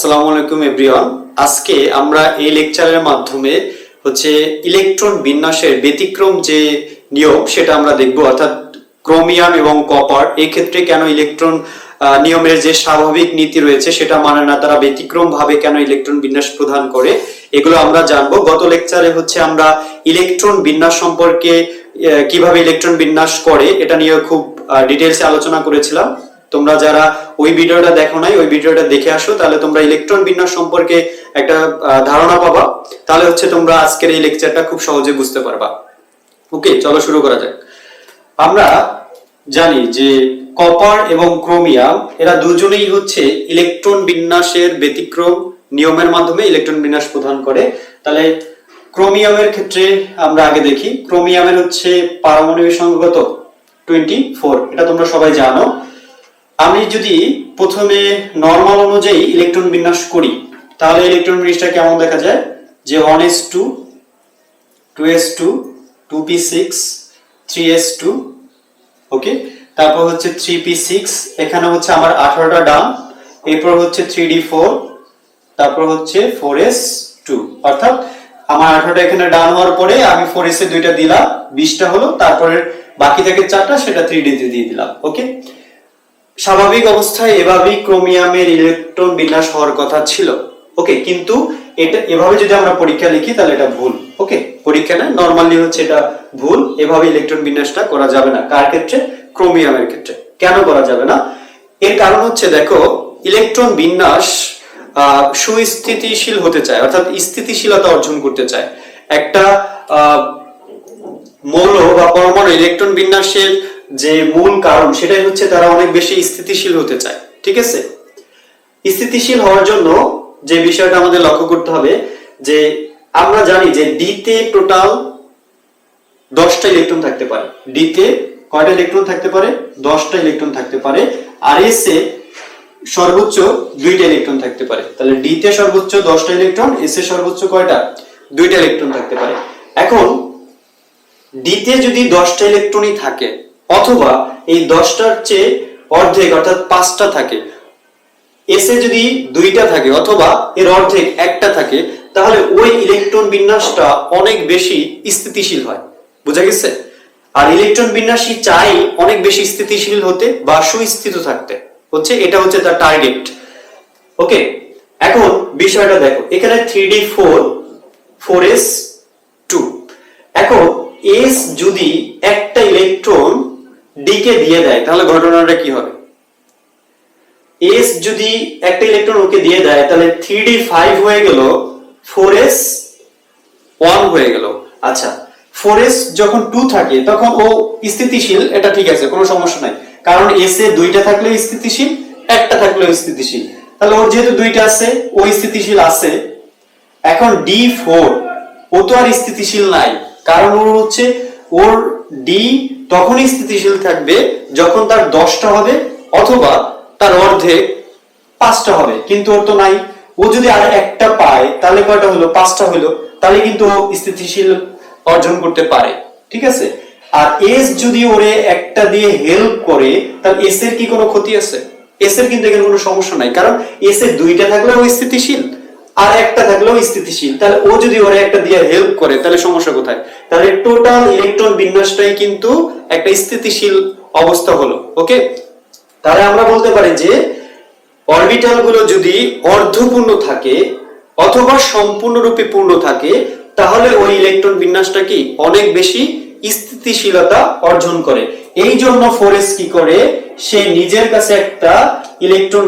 আসসালামু আলাইকুম, এভরিওয়ান। আজকে আমরা এই লেকচারের মাধ্যমে হচ্ছে ইলেকট্রন বিন্যাসের ব্যতিক্রম যে নিয়ম, সেটা আমরা দেখব। অর্থাৎ ক্রোমিয়াম এবং কপার এই ক্ষেত্রে কেন ইলেকট্রন নিয়মের যে স্বাভাবিক নীতি রয়েছে, সেটা মানে না, তারা ব্যতিক্রম ভাবে কেন ইলেকট্রন বিন্যাস প্রদান করে, এগুলো আমরা জানব। গত লেকচারে হচ্ছে আমরা ইলেকট্রন বিন্যাস সম্পর্কে কীভাবে ইলেকট্রন বিন্যাস করে, এটা নিয়ে খুব ডিটেলসে আলোচনা করেছিলাম। তোমরা যারা ওই ভিডিওটা দেখো নাই, ওই ভিডিওটা দেখে আসো, তাহলে তোমরা ইলেকট্রন বিন্যাস সম্পর্কে একটা ধারণা পাবা। তাহলে হচ্ছে তোমরা আজকের এই লেকচারটা খুব সহজে বুঝতে পারবা। ওকে চলো শুরু করা যাক। আমরা জানি যে কপার এবং ক্রোমিয়াম, এরা দুজনেই হচ্ছে ইলেকট্রন বিন্যাসের ব্যতিক্রম নিয়মের মাধ্যমে ইলেকট্রন বিন্যাস প্রদান করে। তাহলে ক্রোমিয়ামের ক্ষেত্রে আমরা আগে দেখি, ক্রোমিয়ামের হচ্ছে পারমাণবিক সংখ্যা কত? টোয়েন্টি ফোর এটা তোমরা সবাই জানো। আমি যদি প্রথমে নর্মাল অনুযায়ী ইলেকট্রন বিন্যাস করি, তাহলে ইলেকট্রন বিন্যাসটা কেমন দেখা যায়? যে one S two two S two two P six three S two okay তারপর হচ্ছে থ্রি পি সিক্স এখানে হচ্ছে আমার আঠারোটা ডান, এরপর হচ্ছে থ্রি ডি ফোর তারপর হচ্ছে ফোর এস টু অর্থাৎ আমার আঠারোটা এখানে ডান হওয়ার পরে আমি ফোর এস এ দুইটা দিলাম, বিশটা হলো তারপরে বাকি থেকে চারটা, সেটা থ্রি ডি দিয়ে দিলাম ওকে স্বাভাবিক অবস্থায় এভাবেই ক্রোমিয়ামের ইলেকট্রন বিন্যাস হওয়ার কথা ছিল। ওকে, কিন্তু এটা, এভাবে যদি আমরা পরীক্ষা লিখি, তাহলে এটা ভুল। ওকে, পরীক্ষা না, নর্মালি হচ্ছে এটা ভুল, এভাবে ইলেকট্রন বিন্যাসটা করা যাবে না। কার ক্ষেত্রে? ক্রোমিয়ামের ক্ষেত্রে। কেন করা যাবে না? এর কারণ হচ্ছে, দেখো, ইলেকট্রন বিন্যাস সুস্থিতিশীল হতে চায়, অর্থাৎ স্থিতিশীলতা অর্জন করতে চায়। একটা মৌল বা পরমাণু ইলেকট্রন বিন্যাসের যে মূল কারণ, সেটাই হচ্ছে তারা অনেক বেশি স্থিতিশীল হতে চায়, ঠিক আছে? স্থিতিশীল হওয়ার জন্য যে বিষয়টা আমাদের লক্ষ্য করতে হবে, যে আমরা জানি যে ডিতে টোটাল দশটা ইলেকট্রন থাকতে পারে। ডিতে কয়টা ইলেকট্রন থাকতে পারে? দশটা ইলেকট্রন থাকতে পারে। আর এস এ সর্বোচ্চ দুইটা ইলেকট্রন থাকতে পারে। তাহলে ডিতে সর্বোচ্চ দশটা ইলেকট্রন এস এ সর্বোচ্চ কয়টা? দুইটা ইলেকট্রন থাকতে পারে। এখন ডিতে যদি দশটা ইলেকট্রনই থাকে অথবা এই দশটার চেয়ে অর্ধেক, অর্থাৎ পাঁচটা থাকে। এসে যদি দুইটা থাকে অথবা এর অর্ধেক একটা থাকে, তাহলে ওই ইলেকট্রন বিন্যাসটা অনেক বেশি স্থিতিশীল হয়। বুঝা গেছে? আর ইলেকট্রন বিন্যাসই চাই অনেক বেশি স্থিতিশীল হতে বা সুস্থিত থাকতে। হচ্ছে এটা হচ্ছে তার টার্গেট ওকে এখন বিষয়টা দেখো। এখানে three D four four S two এখন এস যদি একটা ইলেকট্রন ডি কে দিয়ে দেয়, তাহলে ঘটনাটা কি হবে? এস যদি একটা ইলেকট্রন ওকে দিয়ে দেয়, তাহলে থ্রি ফাইভ হয়ে গেল ফোর এস ওয়ান হয়ে গেল। আচ্ছা ফোর এস যখন টু থাকে, তখন ও স্থিতিশীল, এটা ঠিক আছে, কোনো সমস্যা নাই। কারণ এস এ দুইটা থাকলে স্থিতিশীল, একটা থাকলেও স্থিতিশীল। তাহলে ওর যেহেতু দুইটা আছে, ও স্থিতিশীল আছে। এখন ডি ফোর ও তো আর স্থিতিশীল নাই। কারণ ওর হচ্ছে, ওর ডি তখনই স্থিতিশীল থাকবে যখন তার দশটা হবে অথবা তার অর্ধেক পাঁচটা হবে, কিন্তু ওর তো নাই। ও যদি আর একটা পায়, তাহলে কয়টা হলো? পাঁচটা হলো। তাহলে কিন্তু ও স্থিতিশীল অর্জন করতে পারে, ঠিক আছে? আর এস যদি ওরে একটা দিয়ে হেল্প করে, তাহলে এস এর কি কোনো ক্ষতি আছে? এস এর কিন্তু এখানে কোনো সমস্যা নাই, কারণ এস এর দুইটা থাকলেও স্থিতিশীল। আর একটা থাকলেও স্থিতিশীল। তাহলে ও যদি ওরে একটা দিয়ে হেল্প করে, তাহলে সমস্যা কোথায়? তাহলে টোটাল ইলেকট্রন বিন্যাসটাই কিন্তু একটা স্থিতিশীল অবস্থা হলো ওকে তাহলে আমরা বলতে পারি যে অরবিটালগুলো যদি অর্ধপূর্ণ থাকে অথবা সম্পূর্ণরূপে পূর্ণ থাকে, তাহলে ওই ইলেকট্রন বিন্যাসটা কি? অনেক বেশি স্থিতিশীলতা অর্জন করে। এই জন্য ফোরেস কি করে? সে নিজের কাছে একটা ইলেকট্রন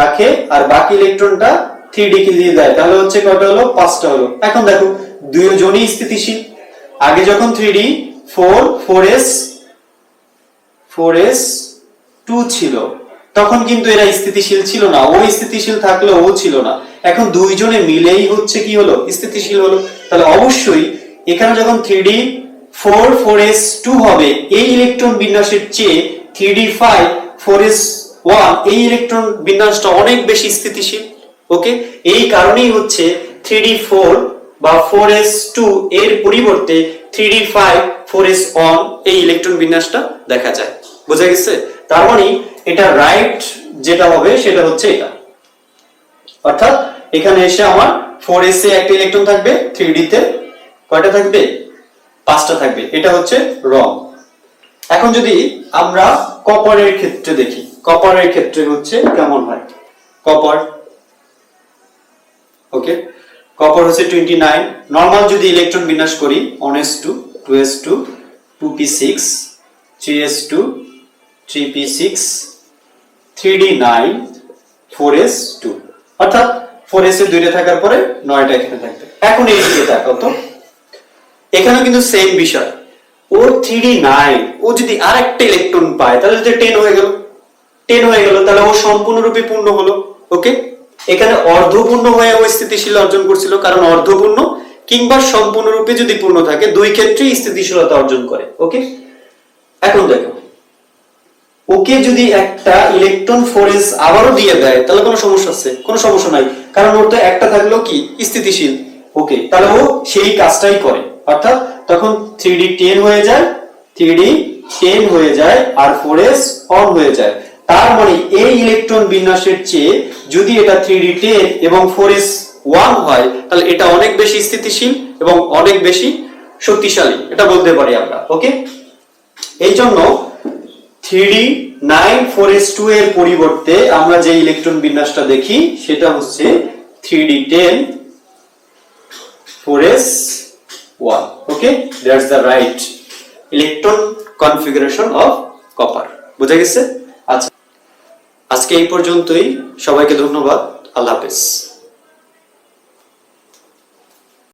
রাখে আর বাকি ইলেকট্রনটা থ্রি কে দিয়ে দেয়, তাহলে হচ্ছে কয়টা হলো? পাঁচটা হলো। এখন দেখো, দুইজনই স্থিতিশীল। আগে যখন three D four four S four S two ছিল, তখন কিন্তু এরা স্থিতিশীল ছিল না। ও স্থিতিশীল থাকলে ও ছিল না। এখন দুইজনে মিলেই হচ্ছে কি হলো? স্থিতিশীল হলো। তাহলে অবশ্যই এখানে যখন three D four four S two হবে, এই ইলেকট্রন বিন্যাসের চেয়ে three D five four S one এই ইলেকট্রন বিন্যাসটা অনেক বেশি স্থিতিশীল। ওকে এই কারণেই হচ্ছে থ্রি ফোর বা ফোর এস টু এর পরিবর্তে three five four S one এই ইলেকট্রন বিন্যাসটা দেখা যায়। বোঝা গেছে? তার মানে এটা রাইট যেটা হবে সেটা হচ্ছে এটা। অর্থাৎ এখানে এসে আমার ফোর এস এ একটা ইলেকট্রন থাকবে থ্রি ডি তে কয়টা থাকবে? পাঁচটা থাকবে। এটা হচ্ছে রং এখন যদি আমরা কপারের ক্ষেত্রে দেখি কপারের ক্ষেত্রে হচ্ছে কেমন হয়? কপার ওকে কপার হচ্ছে টোয়েন্টি নাইন নর্মাল যদি ইলেকট্রন বিন্যাস করি one S two two S two two P six three S two three P six three D nine four S two অর্থাৎ ফোর এস এর দুইটা থাকার পরে নয়টা এখানে থাকবে। এখন এই দিকে তাকাও তো। এখানে কিন্তু সেম বিষয়। ওর থ্রি ডি নাইন ও যদি আর একটা ইলেকট্রন পায়, তাহলে যে টেন হয়ে গেল। টেন হয়ে গেল, তাহলে ও সম্পূর্ণরূপে পূর্ণ হলো। ওকে এখানে অর্ধপূর্ণ হয়ে স্থিতিশীল অর্জন করছিল, কারণ অর্ধপূর্ণ কিংবা সম্পূর্ণরূপে যদি পূর্ণ থাকে, দুই ক্ষেত্রেই স্থিতিশীলতা অর্জন করে, ওকে? এখন দেখো, ওকে যদি একটা ইলেকট্রন ফোরেস আবারও দিয়ে দেয়, তাহলে কোনো সমস্যা আছে, কোনো সমস্যা নাই, কারণ ওর তো একটা থাকলেও কি? স্থিতিশীল, ওকে? তাহলে ও সেই কাজটাই করে, অর্থাৎ তখন থ্রি ডি টেন হয়ে যায় থ্রি ডি টেন হয়ে যায়, আর ফোরেস অন হয়ে যায়, তার মানে এই ইলেকট্রন বিন্যাসের চেয়ে যদি এটা থ্রি ডি টেন এবং ফোরেস ওয়ান হয়, তাহলে এটা অনেক বেশি স্থিতিশীল এবং অনেক বেশি শক্তিশালী। এটা বলতে পারি আমরা ওকে এই জন্য three nine four S two এর পরিবর্তে আমরা যে ইলেকট্রন বিন্যাসটা দেখি, সেটা হচ্ছে three D ten four S one okay that's the right electron configuration of copper বুঝা গেছে? আচ্ছা। আজকে এই পর্যন্তই। সবাইকে ধন্যবাদ। আল্লাহ হাফেজ।